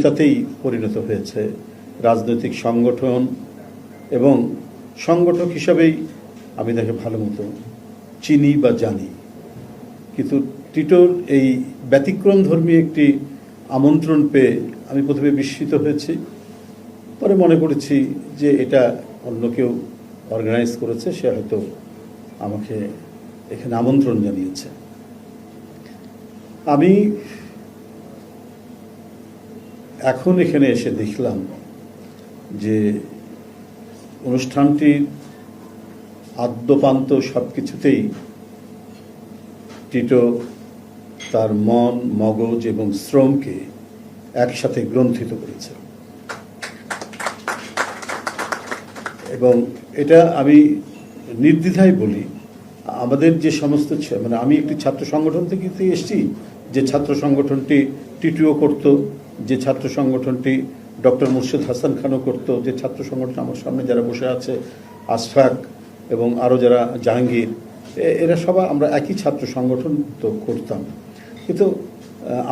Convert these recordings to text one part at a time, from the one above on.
তাতেই পরিণত হয়েছে রাজনৈতিক সংগঠন এবং সংগঠক হিসাবেই আমি তাকে ভালো মতো চিনি বা জানি। কিন্তু টিটোর এই ব্যতিক্রম ধর্মী একটি আমন্ত্রণ পেয়ে আমি প্রথমে বিস্মিত হয়েছি, পরে মনে করেছি যে এটা অন্য কেউ অর্গানাইজ করেছে, সে হয়তো আমাকে এখানে আমন্ত্রণ জানিয়েছে। আমি এখন এখানে এসে দেখলাম যে অনুষ্ঠানটির আদ্যপান্ত সব কিছুতেই টিটো তার মন, মগজ এবং শ্রমকে একসাথে গ্রন্থিত করেছে। এবং এটা আমি নির্দ্বিধায় বলি, আমাদের যে সমস্ত মানে আমি একটি ছাত্র সংগঠন থেকে এসেছি, যে ছাত্র সংগঠনটি টিটিও করত যে ছাত্র সংগঠনটি ডক্টর মুর্শিদ হাসান খানও করত, যে ছাত্র সংগঠন আমার সামনে যারা বসে আছে, আশফাক এবং আরও যারা জাহাঙ্গীর এরা সবাই আমরা একই ছাত্র সংগঠন তো করতাম। কিন্তু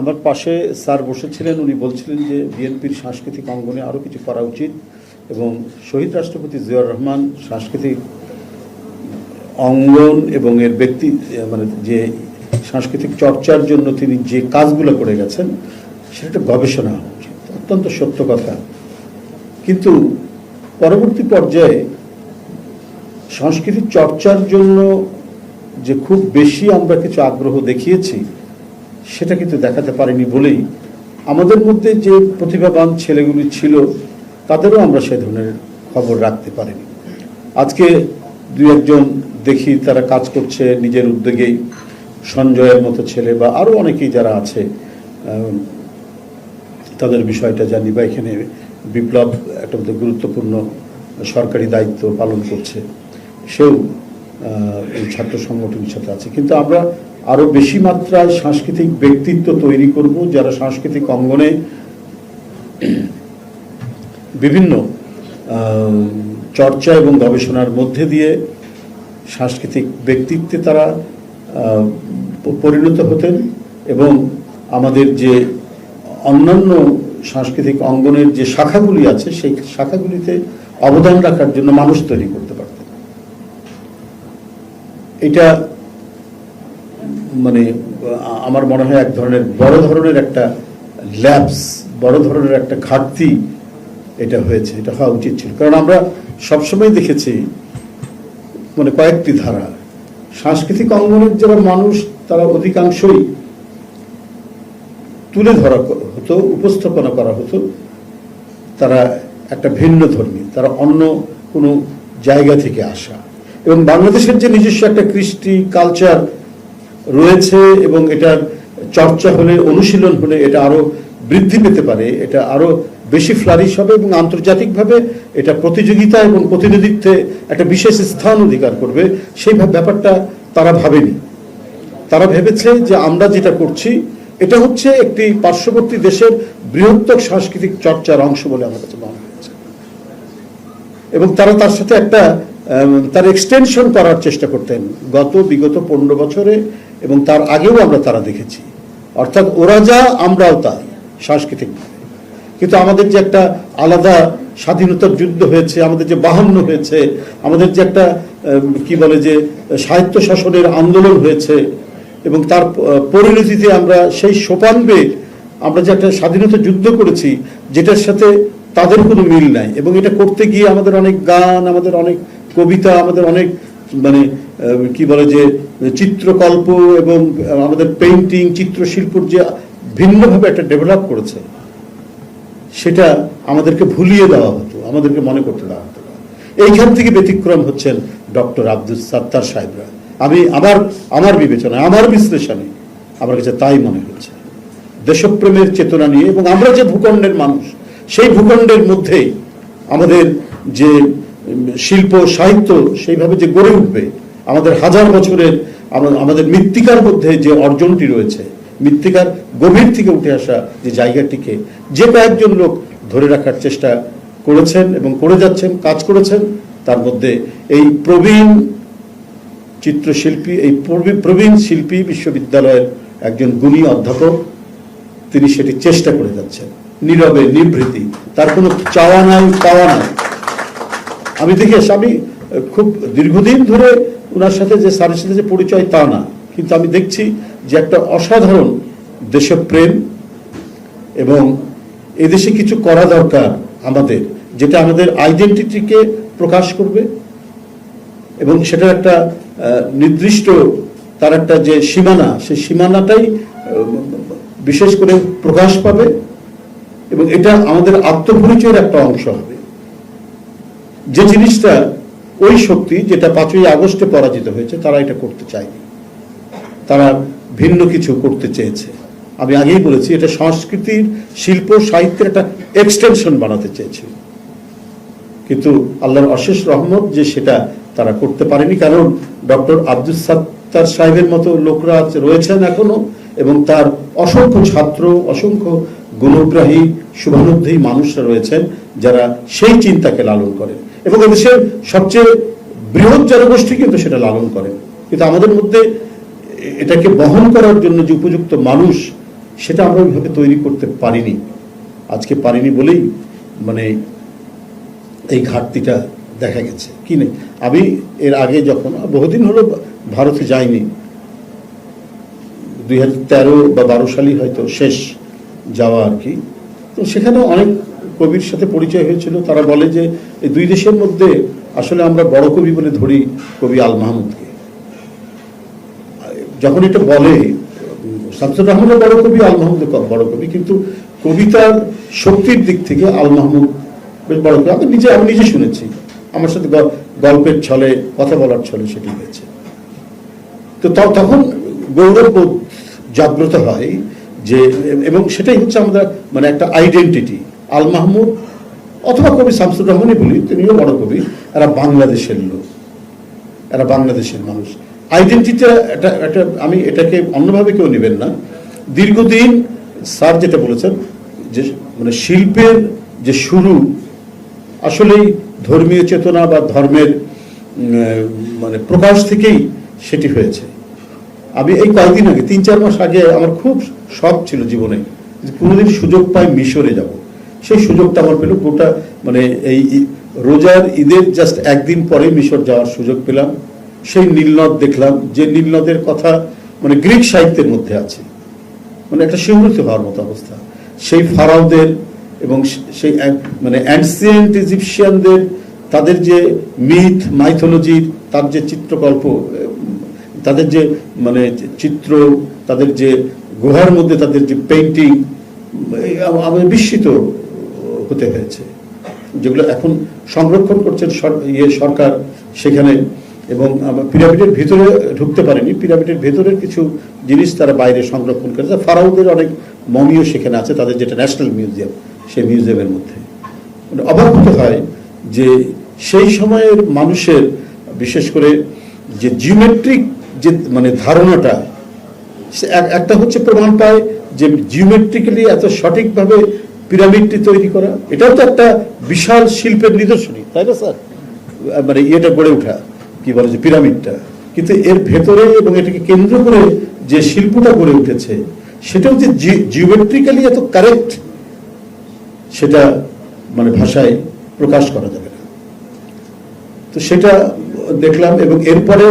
আমার পাশে স্যার বসেছিলেন, উনি বলছিলেন যে বিএনপির সাংস্কৃতিক অঙ্গনে আরও কিছু করা উচিত এবং শহীদ রাষ্ট্রপতি জিয়াউর রহমান সাংস্কৃতিক অঙ্গন এবং এর ব্যক্তি মানে যে সাংস্কৃতিক চর্চার জন্য তিনি যে কাজগুলো করে গেছেন সেটা গবেষণা উচিত অত্যন্ত সত্য কথা। কিন্তু পরবর্তী পর্যায়ে সংস্কৃতি চর্চার জন্য যে খুব বেশি আমরা কিছু আগ্রহ দেখিয়েছি, সেটা কিন্তু দেখাতে পারিনি বলেই আমাদের মধ্যে যে প্রতিভাবান ছেলেগুলি ছিল, তাদেরও আমরা সে ধরনের খবর রাখতে পারিনি। আজকে দু একজন দেখি তারা কাজ করছে নিজের উদ্যোগেই, সঞ্জয়ের মতো ছেলে বা আরও অনেকেই যারা আছে তাদের বিষয়টা জানি বা এখানে বিপ্লব একটা গুরুত্বপূর্ণ সরকারি দায়িত্ব পালন করছে। সেও ছাত্র সংগঠনের সাথে আছে। কিন্তু আমরা আরও বেশি মাত্রায় সাংস্কৃতিক ব্যক্তিত্ব তৈরি করব যারা সাংস্কৃতিক অঙ্গনে বিভিন্ন চর্চা এবং গবেষণার মধ্যে দিয়ে সাংস্কৃতিক ব্যক্তিত্বে তারা পরিণত হতেন এবং আমাদের যে অন্যান্য সাংস্কৃতিক অঙ্গনের যে শাখাগুলি আছে, সেই শাখাগুলিতে অবদান রাখার জন্য মানুষ তৈরি করতে পারতেন এটা মানে আমার মনে হয় এক ধরনের বড় ধরনের একটা ল্যাবস বড় ধরনের একটা ঘাটতি এটা হয়েছে, এটা হওয়া উচিত ছিল। কারণ আমরা সবসময় দেখেছি মানে কয়েকটি ধারা, সাংস্কৃতিক অঙ্গনের যারা মানুষ, তারা অধিকাংশই তুলে ধরা হতো, উপস্থাপনা করা হতো। তারা একটা ভিন্ন ধর্মী, তারা অন্য কোনো জায়গা থেকে আসা। এবং বাংলাদেশের যে নিজস্ব একটা কৃষ্টি কালচার রয়েছে এবং এটার চর্চা হলে, অনুশীলন হলে এটা আরও বৃদ্ধি পেতে পারে, এটা আরও বেশি ফ্লারিশ হবে এবং আন্তর্জাতিকভাবে এটা প্রতিযোগিতা এবং প্রতিনিধিত্বে একটা বিশেষ স্থান অধিকার করবে, সেই ব্যাপারটা তারা ভাবেনি। তারা ভেবেছে যে আমরা যেটা করছি এটা হচ্ছে একটি পার্শ্ববর্তী দেশের বৃহত্তর সাংস্কৃতিক চর্চার অংশ বলে আমার কাছে মনে হয়েছে এবং তারা তার সাথে একটা তার এক্সটেনশন করার চেষ্টা করতেন গত, বিগত পনেরো বছরে এবং তার আগেও আমরা তারা দেখেছি। অর্থাৎ ওরা যা, আমরাও তাই সাংস্কৃতিক কিন্তু আমাদের যে একটা আলাদা স্বাধীনতার যুদ্ধ হয়েছে, আমাদের যে বাহান্ন হয়েছে, আমাদের যে একটা কি বলে যে, সাহিত্য শাসনের আন্দোলন হয়েছে এবং তার পরিণতিতে আমরা সেই সোপান বেগ, আমরা যে একটা স্বাধীনতা যুদ্ধ করেছি, যেটার সাথে তাদের কোনো মিল নাই এবং এটা করতে গিয়ে আমাদের অনেক গান, আমাদের অনেক কবিতা, আমাদের অনেক মানে কি বলে যে, চিত্রকল্প এবং আমাদের পেইন্টিং চিত্রশিল্পর যে ভিন্নভাবে একটা ডেভেলপ করেছে, সেটা আমাদেরকে ভুলিয়ে দেওয়া হতো, আমাদেরকে মনে করতে দেওয়া হতো। এইখান থেকে ব্যতিক্রম হচ্ছেন ডক্টর আব্দুল সাত্তার সাহেবরা আমি আমার আমার বিবেচনায়, আমার বিশ্লেষণে আমার কাছে তাই মনে হচ্ছে। দেশপ্রেমের চেতনা নিয়ে এবং আমরা যে ভূখণ্ডের মানুষ, সেই ভূখণ্ডের মধ্যেই আমাদের যে শিল্প, সাহিত্য, সেইভাবে যে গড়ে উঠবে, আমাদের হাজার বছরের আমাদের মৃত্তিকার মধ্যে যে অর্জনটি রয়েছে, মৃত্তিকার গভীর থেকে উঠে আসা যে জায়গাটিকে যে কয়েকজন লোক ধরে রাখার চেষ্টা করেছেন এবং করে যাচ্ছেন, কাজ করেছেন, তার মধ্যে এই প্রবীণ চিত্রশিল্পী, এই প্রবী- প্রবীণ শিল্পী বিশ্ববিদ্যালয়ের একজন গুণী অধ্যাপক, তিনি সেটি চেষ্টা করে যাচ্ছেন। নীরবে নিভৃতি। তার কোনো চাওয়া নাই, পাওয়া নাই। আমি দেখি আমি খুব দীর্ঘদিন ধরে ওনার সাথে যে স্যারের সাথে যে পরিচয়, তা না। কিন্তু আমি দেখছি যে একটা অসাধারণ দেশপ্রেম এবং এদেশে কিছু করা দরকার আমাদের, যেটা আমাদের আইডেন্টিটিকে প্রকাশ করবে এবং সেটার একটা নির্দিষ্ট তার একটা যে সীমানা, সেই সীমানাটাই বিশেষ করে প্রকাশ পাবে এবং এটা আমাদের আত্মপরিচয়ের একটা অংশ হবে। যে জিনিসটা ওই শক্তি যেটা পাঁচই আগস্টে পরাজিত হয়েছে, তারা এটা করতে চায়নি। তারা ভিন্ন কিছু করতে চেয়েছে। আমি আগেই বলেছি, এটা সংস্কৃতির, শিল্প, সাহিত্যের একটা এক্সটেনশন বানাতে চেয়েছে। কিন্তু আল্লাহর অশেষ রহমত যে সেটা তারা করতে পারেনি, কারণ ডক্টর আব্দুল সাত্তার সাহেবের মতো লোকরা রয়েছেন এখনও, এবং তার অসংখ্য ছাত্র, অসংখ্য গুণগ্রাহী শুভানুধ্যায়ী মানুষরা রয়েছেন যারা সেই চিন্তাকে লালন করেন। এবং এদেশের সবচেয়ে বৃহৎ জনগোষ্ঠী কিন্তু সেটা লালন করেন। কিন্তু আমাদের মধ্যে এটাকে বহন করার জন্য যে উপযুক্ত মানুষ, সেটা আমরা ওইভাবে তৈরি করতে পারিনি। আজকে পারিনি বলেই মানে এই ঘাটতিটা দেখা গেছে। কি নেই? আমি এর আগে যখন, বহুদিন হলো ভারতে যাইনি। দুই তেরো বা বারো সালই হয়তো শেষ যাওয়া আর কি। তো সেখানে অনেক কবির সাথে পরিচয় হয়েছিল। তারা বলে যে এই দুই দেশের মধ্যে আসলে আমরা বড় কবি বলে ধরি কবি আল মাহমুদকে। যখন এটা বলে, শামসুর রহমানের বড় কবি, আল মাহমুদ বড় কবি, কিন্তু কবিতার শক্তির দিক থেকে আল মাহমুদ বেশ বড় কবি। আমি নিজে আমি নিজে শুনেছি। আমার সাথে গল্পের ছলে, কথা বলার ছলে সেটি হয়েছে। তো তখন গৌরববোধ জাগ্রত হয় যে, এবং সেটাই হচ্ছে আমাদের মানে একটা আইডেন্টিটি আল মাহমুদ অথবা কবি শামসুর রহমানই বলি, তিনিও বড় কবি, এরা বাংলাদেশের লোক। এরা বাংলাদেশের মানুষ। আইডেন্টিটা এটা একটা, আমি এটাকে অন্যভাবে কেউ নেবেন না। দীর্ঘদিন স্যার যেটা বলেছেন, যে মানে শিল্পের যে শুরু, আসলেই ধর্মীয় চেতনা বা ধর্মের মানে প্রকাশ থেকেই সেটি হয়েছে। আমি এই কয়েকদিন আগে, তিন চার মাস আগে আমার খুব শখ ছিল জীবনে কোনোদিন সুযোগ পাই মিশরে যাব। সেই সুযোগটা আমার পেল, গোটা মানে এই রোজার ঈদের জাস্ট একদিন পরে মিশর যাওয়ার সুযোগ পেলাম। সেই নীলনদ দেখলাম, যে নীলনদের কথা মানে গ্রিক সাহিত্যের মধ্যে আছে। মানে একটা শিহরিত হওয়ার মতো অবস্থা। সেই ফারাওদের এবং সেই মানে অ্যান্সিয়েন্ট ইজিপশিয়ানদের তাদের যে মিথ মাইথোলজির তার যে চিত্রকল্প তাদের যে মানে চিত্র, তাদের যে গুহার মধ্যে তাদের যে পেন্টিং আমাদের বিস্মিত হতে হয়েছে। যেগুলো এখন সংরক্ষণ করছেন ইয়ে সরকার সেখানে এবং পিরামিডের ভিতরে ঢুকতে পারেনি। পিরামিডের ভেতরের কিছু জিনিস তারা বাইরে সংরক্ষণ করেছে। ফারাউদের অনেক মমিও সেখানে আছে, তাদের যেটা ন্যাশনাল মিউজিয়াম, সেই মিউজিয়ামের মধ্যে। মানে অবাক হতে হয় যে সেই সময়ের মানুষের, বিশেষ করে যে জিওমেট্রিক যে মানে ধারণাটা একটা হচ্ছে প্রমাণ পায় যে জিওমেট্রিক্যালি এত সঠিকভাবে পিরামিডটি তৈরি করা, এটাও তো একটা বিশাল শিল্পের নিদর্শনী, তাই না স্যার? মানে ইয়েটা গড়ে ওঠা, কি বলে যে পিরামিডটা। কিন্তু এর ভেতরে এবং এটাকে কেন্দ্র করে যে শিল্পটা গড়ে উঠেছে সেটাও যে জিওমেট্রিক্যালি এত কারেক্ট সেটা মানে ভাষায় প্রকাশ করা যাবে না। তো সেটা দেখলাম এবং এরপরে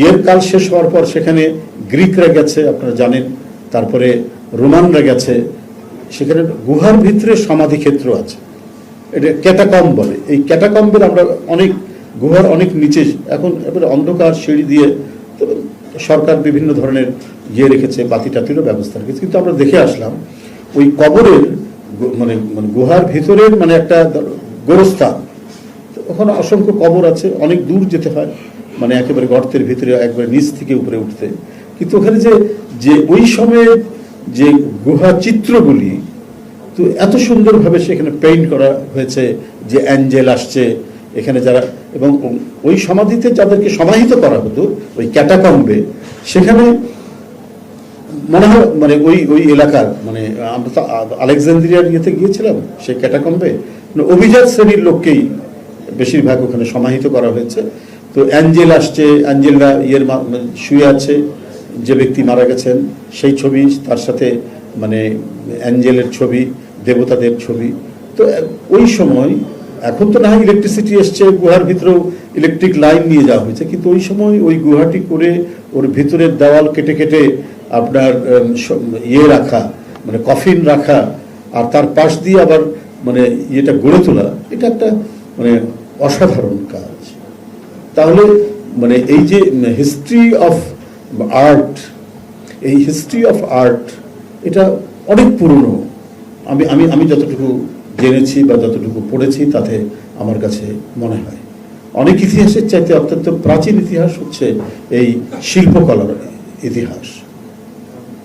ইয়ের কাল শেষ হওয়ার পর সেখানে গ্রিকরা গেছে, আপনারা জানেন, তারপরে রোমানরা গেছে, সেখানে গুহার ভিতরে সমাধি ক্ষেত্র আছে। এটা ক্যাটাকম বলে। এই ক্যাটাকম্বের আমরা অনেক, গুহার অনেক নিচে, এখন এবারে অন্ধকার সিঁড়ি দিয়ে সরকার বিভিন্ন ধরনের ইয়ে রেখেছে বাতি টাতিরও ব্যবস্থা রেখেছে। কিন্তু আমরা দেখে আসলাম, ওই কবরের মানে মানে গুহার ভিতরের মানে একটা গোরস্থান। ওখানে অসংখ্য কবর আছে, অনেক দূর যেতে হয় মানে একেবারে গর্তের ভিতরে, একবারে নিচ থেকে উপরে উঠতে। কিন্তু ওখানে যে যে ওই সময়ে যে গুহা চিত্রগুলি, তো এত সুন্দরভাবে সেখানে পেইন্ট করা হয়েছে যে অ্যাঞ্জেল আসছে। এখানে যারা এবং ওই সমাধিতে যাদেরকে সমাহিত করা হতো, ওই ক্যাটাকম্বে, সেখানে মনে হয় মানে ওই ওই এলাকার মানে আমরা তো আলেকজান্দ্রিয়ার ইয়েতে গিয়েছিলাম, সেই ক্যাটাকম্বে মানে অভিজাত শ্রেণির লোককেই বেশিরভাগ ওখানে সমাহিত করা হয়েছে। তো অ্যাঞ্জেল আসছে, অ্যাঞ্জেলরা ইয়ের মানে শুয়ে আছে, যে ব্যক্তি মারা গেছেন, সেই ছবি, তার সাথে মানে অ্যাঞ্জেলের ছবি, দেবতাদের ছবি। তো, ওই সময় এখন তো না হয় ইলেকট্রিসিটি এসছে, গুহার ভিতরেও ইলেকট্রিক লাইন নিয়ে যাওয়া হয়েছে, কিন্তু ওই সময় ওই গুহাটি করে ওর ভিতরের দেওয়াল কেটে কেটে আপনার ইয়ে রাখা মানে কফিন রাখা, আর তার পাশ দিয়ে আবার মানে ইয়েটা গড়ে তোলা, এটা একটা মানে অসাধারণ কাজ। তাহলে মানে এই যে হিস্ট্রি অফ আর্ট এই হিস্ট্রি অফ আর্ট এটা অনেক পুরনো। আমি আমি আমি যতটুকু জেনেছি বা যতটুকু পড়েছি, তাতে আমার কাছে মনে হয়। অনেক ইতিহাসের চাইতে অত্যন্ত প্রাচীন ইতিহাস হচ্ছে এই শিল্পকলার ইতিহাস।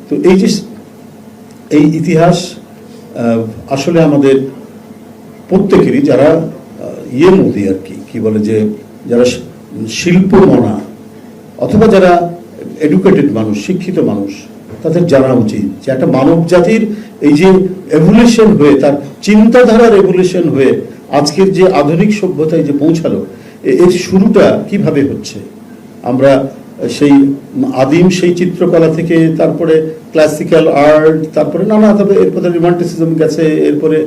তো এই যে এই ইতিহাস আসলে আমাদের প্রত্যেকেরই যারা ইয়ে মোদি আর কি কি বলে যে যারা শি- শিল্প মনা অথবা যারা এডুকেটেড মানুষ, শিক্ষিত মানুষ তাদের জানা উচিত যে একটা মানব জাতির এই যে এভলিউশন হয়ে, তার চিন্তাধারার এভলিউশন হয়ে আজকের যে আধুনিক সভ্যতায় যে পৌঁছালো এর শুরুটা কীভাবে হচ্ছে? আমরা সেই আদিম সেই চিত্রকলা থেকে তারপরে ক্লাসিক্যাল আর্ট তারপরে নানা তারপরে এরপরে রোমান্টিসিজম গেছে, এরপরে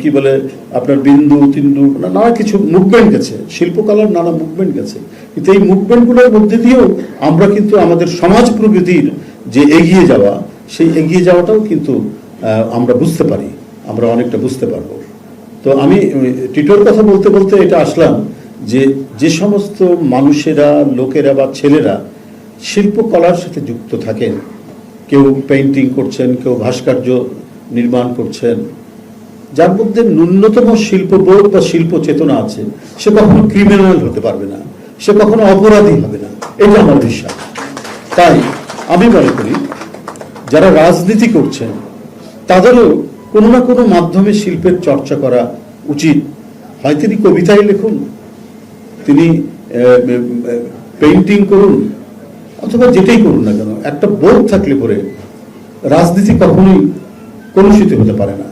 কি বলে, আপনার বিন্দু, তিন্দু নানা কিছু মুভমেন্ট গেছে, শিল্পকলার নানা মুভমেন্ট গেছে। কিন্তু এই মুভমেন্টগুলোর মধ্যে দিয়েও আমরা কিন্তু আমাদের সমাজ প্রগতির যে এগিয়ে যাওয়া, সেই এগিয়ে যাওয়াটাও কিন্তু আমরা বুঝতে পারি, আমরা অনেকটা বুঝতে পারব। তো আমি টিটোর কথা বলতে বলতে এটা আসলাম যে যে সমস্ত মানুষেরা, লোকেরা বা ছেলেরা শিল্পকলার সাথে যুক্ত থাকেন, কেউ পেইন্টিং করছেন, কেউ ভাস্কর্য নির্মাণ করছেন, যার মধ্যে ন্যূনতম শিল্পবোধ বা শিল্প চেতনা আছে, সে কখনো ক্রিমিনাল হতে পারবে না, সে কখনো অপরাধী হবে না, এটা আমার বিশ্বাস। তাই আমি মনে করি, যারা রাজনীতি করছেন, তাদেরও কোনো না কোনো মাধ্যমে শিল্পের চর্চা করা উচিত। হয় তিনি কবিতায় লিখুন, তিনি পেইন্টিং করুন, অথবা যেটাই করুন না কেন, একটা বোধ থাকলে পরে রাজনীতি কখনোই কলুষিত হতে পারে না।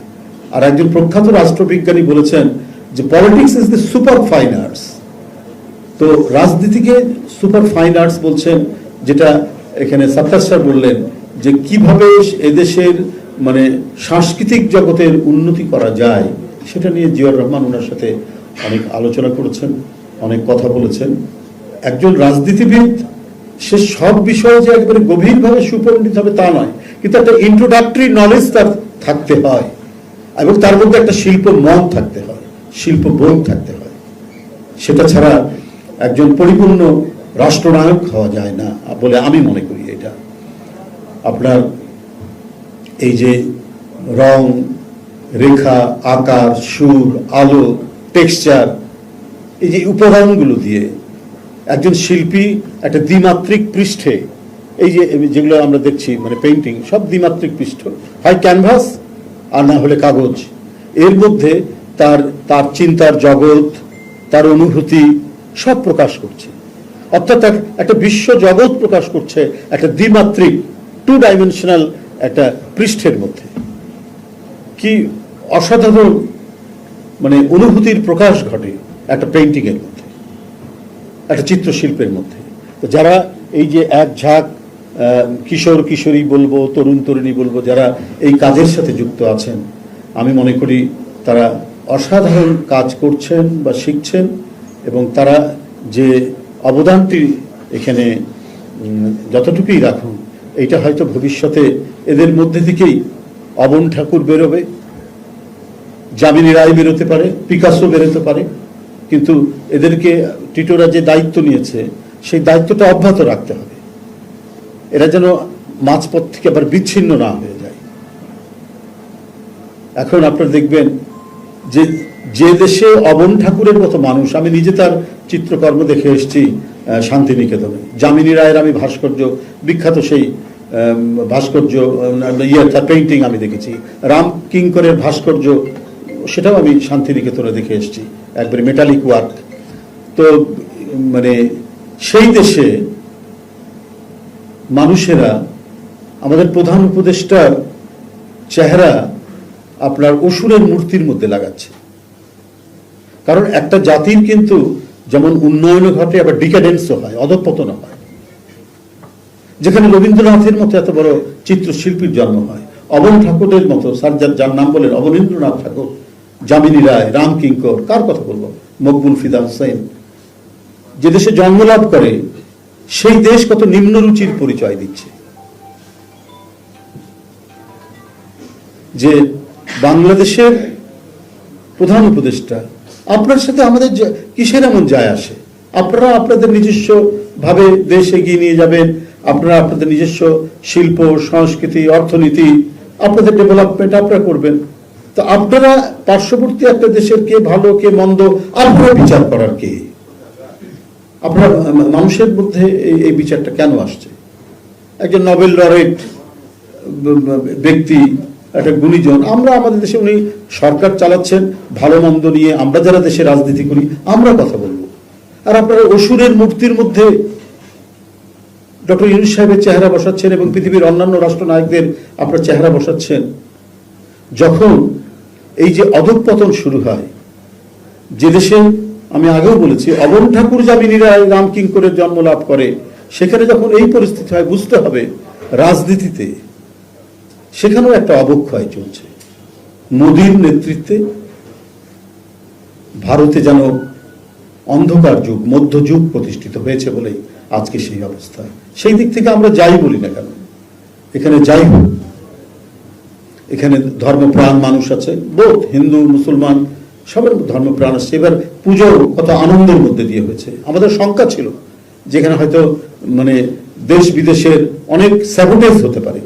আর একজন প্রখ্যাত রাষ্ট্রবিজ্ঞানী বলেছেন যে politics is the super fine arts তো রাজনীতিকে সুপার ফাইন আর্টস বলছেন, যেটা এখানে সাত্তার স্যার বললেন যে কীভাবে এদেশের মানে সাংস্কৃতিক জগতের উন্নতি করা যায়, সেটা নিয়ে জিয়াউর রহমান ওনার সাথে অনেক আলোচনা করেছেন, অনেক কথা বলেছেন। একজন রাজনীতিবিদ, সে সব বিষয়ে যে একবারে গভীরভাবে সুপণ্ডিত হবে তা নয়, কিন্তু একটা ইন্ট্রোডাক্টরি নলেজ তার থাকতে হয়, এবং তার মধ্যে একটা শিল্প মন থাকতে হয়, শিল্প বোধ থাকতে হয়। সেটা ছাড়া একজন পরিপূর্ণ রাষ্ট্রনায়ক হওয়া যায় না বলে আমি মনে করি এটা। আপনার এই যে রং, রেখা, আকার, সুর, আলো টেক্সচার এই যে উপাদানগুলো দিয়ে একজন শিল্পী একটা দ্বিমাত্রিক পৃষ্ঠে, এই যে যেগুলো আমরা দেখছি মানে পেন্টিং সব দ্বিমাত্রিক পৃষ্ঠ, হয় ক্যানভাস আর না হলে কাগজ। এর মধ্যে তার তার চিন্তার জগৎ, তার অনুভূতি সব প্রকাশ করছে। অর্থাৎ একটা বিশ্ব জগৎ প্রকাশ করছে একটা দ্বিমাত্রিক টু ডাইমেনশনাল একটা পৃষ্ঠের মধ্যে। কি অসাধারণ মানে অনুভূতির প্রকাশ ঘটে একটা পেন্টিংয়ের মধ্যে, একটা চিত্রশিল্পের মধ্যে। তো যারা এই যে এক ঝাঁক কিশোর, কিশোরী বলব, তরুণ, তরুণী বলব, যারা এই কাজের সাথে যুক্ত আছেন, আমি মনে করি তারা অসাধারণ কাজ করছেন বা শিখছেন এবং তারা যে অবদানটি এখানে যতটুকুই রাখুন এটা হয়তো ভবিষ্যতে এদের মধ্যে থেকেই অবন ঠাকুর বেরোবে, যামিনী রায় বেরোতে পারে, পিকাসো বেরোতে পারে, কিন্তু এদেরকে টিটোরা যে দায়িত্ব নিয়েছে, সেই দায়িত্বটা অব্যাহত রাখতে হবে। এরা যেন মাঝপথ থেকে আবার বিচ্ছিন্ন না হয়ে যায়। এখন আপনারা দেখবেন যে যে দেশে অবন ঠাকুরের মতো মানুষ, আমি নিজে তার চিত্রকর্ম দেখে এসেছি শান্তিনিকেতনে। যামিনী রায়ের আমি ভাস্কর্য, বিখ্যাত সেই ভাস্কর্য ইয়ে তার পেইন্টিং আমি দেখেছি। রাম কিঙ্করের ভাস্কর্য, সেটাও আমি শান্তিনিকেতনে দেখে এসেছি, একবারে মেটালিক ওয়ার্ক তো মানে সেই দেশে মানুষেরা, আমাদের প্রধান উপদেষ্টার চেহারা আপনার অসুরের মূর্তির মধ্যে লাগাচ্ছে। কারণ একটা জাতির কিন্তু যেমন উন্নয়নও ঘটে, আবার ডিকাডেন্সও হয়, অধঃপতনও হয়। যেখানে রবীন্দ্রনাথের মতো এত বড় চিত্রশিল্পীর জন্ম হয়। অবন ঠাকুরের মতো, স্যার যার যার নাম বলেন অবনীন্দ্রনাথ ঠাকুর, যামিনী রায়, রাম কিঙ্কর, কার কথা বলব? মকবুল ফিদা হোসেন। যে দেশে জন্মলাভ করে, সেই দেশ কত নিম্ন রুচির পরিচয় দিচ্ছে। যে বাংলাদেশের প্রধান উপদেষ্টা আপনার সাথে আমাদের কিসের এমন যায় আসে? আপনারা আপনাদের নিজস্ব ভাবে দেশ এগিয়ে নিয়ে যাবেন, আপনারা আপনাদের নিজস্ব শিল্প, সংস্কৃতি, অর্থনীতি, আপনাদের ডেভেলপমেন্ট আপনারা করবেন। তো আপনারা পার্শ্ববর্তী একটা দেশের কে ভালো, কে মন্দ আপনারা বিচার করার কে? আপনার মানুষের মধ্যে এই বিচারটা কেন আসছে? একজন নোবেল লরেট ব্যক্তি একটা গুণীজন। আমরা আমাদের দেশে উনি সরকার চালাচ্ছেন, ভালো মন্দ নিয়ে আমরা যারা দেশে রাজনীতি করি, আমরা কথা বলব। আর আপনারা অসুরের মূর্তির মধ্যে ডক্টর ইউনুস সাহেবের চেহারা বসাচ্ছেন এবং পৃথিবীর অন্যান্য রাষ্ট্রনায়কদের আপনার চেহারা বসাচ্ছেন। যখন এই যে অধঃপতন শুরু হয়, যে দেশে আমি আগেও বলেছি, অবন ঠাকুর জামিনীরা রাম কিঙ্করের জন্ম লাভ করে, সেখানে যখন এই পরিস্থিতি হয়, বুঝতে হবে রাজনীতিতে সেখানেও একটা অবক্ষয় চলছে। মোদীর নেতৃত্বে ভারতে যেন অন্ধকার যুগ মধ্যযুগ প্রতিষ্ঠিত হয়েছে বলেই আজকে সেই অবস্থা। সেই দিক থেকে আমরা যাই বলি না কেন? এখানে যাই হোক। এখানে ধর্মপ্রাণ মানুষ আছে, বোধ হিন্দু, মুসলমান, সবার ধর্মপ্রাণ আছে। এবার পুজো কত আনন্দের মধ্যে দিয়ে হয়েছে। আমাদের শঙ্কা ছিল, যেখানে হয়তো মানে দেশ বিদেশের অনেক স্যাবোটেজ হতে পারে।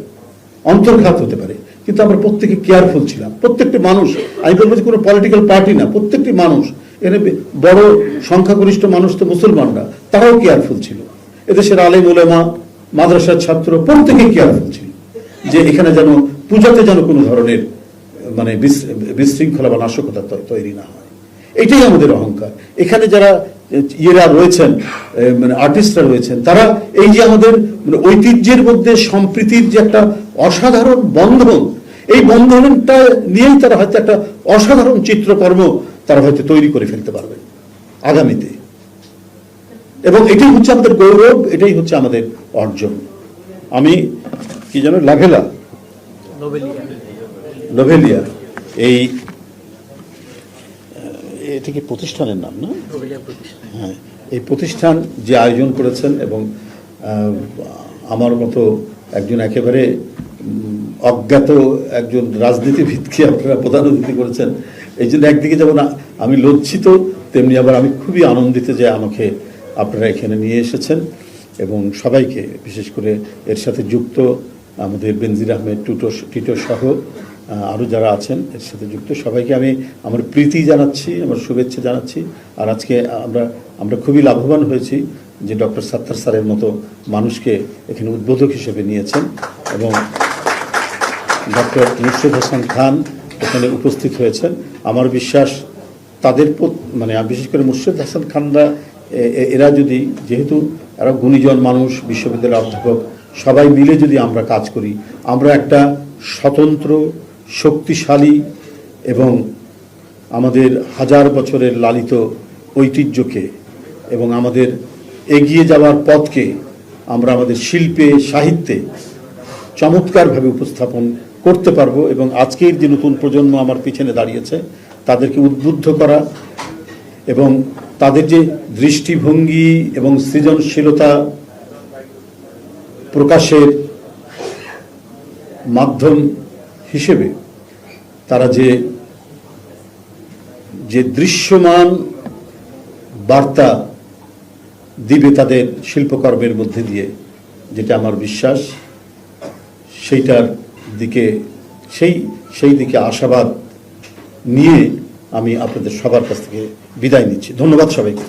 অন্তর্ঘাত হতে পারে। কিন্তু আমরা প্রত্যেকে কেয়ারফুল ছিলাম। প্রত্যেকটি মানুষ, আমি বলব যে কোনো পলিটিক্যাল পার্টি না, প্রত্যেকটি মানুষ এখানে বে- বড় সংখ্যাগরিষ্ঠ মানুষ তো মুসলমানরা, তারাও কেয়ারফুল ছিল। এদেশের আলেম ওলেমা মাদ্রাসার ছাত্র, প্রত্যেকে কেয়ারফুল ছিল যে এখানে যেন, পূজাতে যেন কোনো ধরনের মানে বিশ- বিশৃঙ্খলা বা নাশকতা তৈরি না হয়। এটাই আমাদের অহংকার। এখানে যারা ইয়েরা রয়েছেন মানে আর্টিস্টরা রয়েছেন, তারা এই যে আমাদের মানে ঐতিহ্যের মধ্যে সম্প্রীতির যে একটা অসাধারণ বন্ধন এই বন্ধনটা নিয়েই তারা হয়তো একটা অসাধারণ চিত্রকর্ম তারা হয়তো তৈরি করে ফেলতে পারবেন আগামীতে। এবং এটাই হচ্ছে আমাদের গৌরব এটাই হচ্ছে আমাদের অর্জন। আমি কি যেন লাভেলা? নোবেলিয়া। লোভেলিয়া এই এটা কি প্রতিষ্ঠানের নাম না? হ্যাঁ এই প্রতিষ্ঠান যে আয়োজন করেছেন এবং আমার মতো একজন একেবারে অজ্ঞাত একজন রাজনীতিবিদকে আপনারা প্রধান অতিথি করেছেন? এই জন্য একদিকে যেমন আমি লজ্জিত, তেমনি আবার আমি খুবই আনন্দিত যে আমাকে আপনারা এখানে নিয়ে এসেছেন এবং সবাইকে, বিশেষ করে এর সাথে যুক্ত আমাদের বেনজির আহমেদ, টুটো টিটো সহ আরও যারা আছেন, এর সাথে যুক্ত সবাইকে আমি আমার প্রীতি জানাচ্ছি, আমার শুভেচ্ছা জানাচ্ছি। আর আজকে আমরা আমরা খুবই লাভবান হয়েছি। যে ডক্টর সাত্তার স্যারের মতো মানুষকে এখানে উদ্বোধক হিসেবে নিয়েছেন এবং ডক্টর মুর্শিদ হাসান খান এখানে উপস্থিত হয়েছেন। আমার বিশ্বাস তাদের মানে বিশেষ করে মুর্শিদ হাসান খানরা এরা যদি যেহেতু এরা গুণীজন মানুষ, বিশ্ববিদ্যালয়ের অধ্যাপক, সবাই মিলে যদি আমরা কাজ করি, আমরা একটা স্বতন্ত্র, শক্তিশালী এবং আমাদের হাজার বছরের লালিত ঐতিহ্যকে এবং আমাদের এগিয়ে যাওয়ার পথকে আমরা আমাদের শিল্পে, সাহিত্যে চমৎকারভাবে উপস্থাপন করতে পারব এবং আজকের যে নতুন প্রজন্ম আমার পিছনে দাঁড়িয়েছে, তাদেরকে উদ্বুদ্ধ করা এবং তাদের যে দৃষ্টিভঙ্গি এবং সৃজনশীলতা প্রকাশের মাধ্যম হিসেবে তারা যে যে দৃশ্যমান বার্তা দিবে তাদের শিল্পকর্মের মধ্যে দিয়ে, যেটা আমার বিশ্বাস, সেইটার দিকে, সেই সেই দিকে আশাবাদ নিয়ে আমি আপনাদের সবার কাছ থেকে বিদায় নিচ্ছি ধন্যবাদ সবাইকে।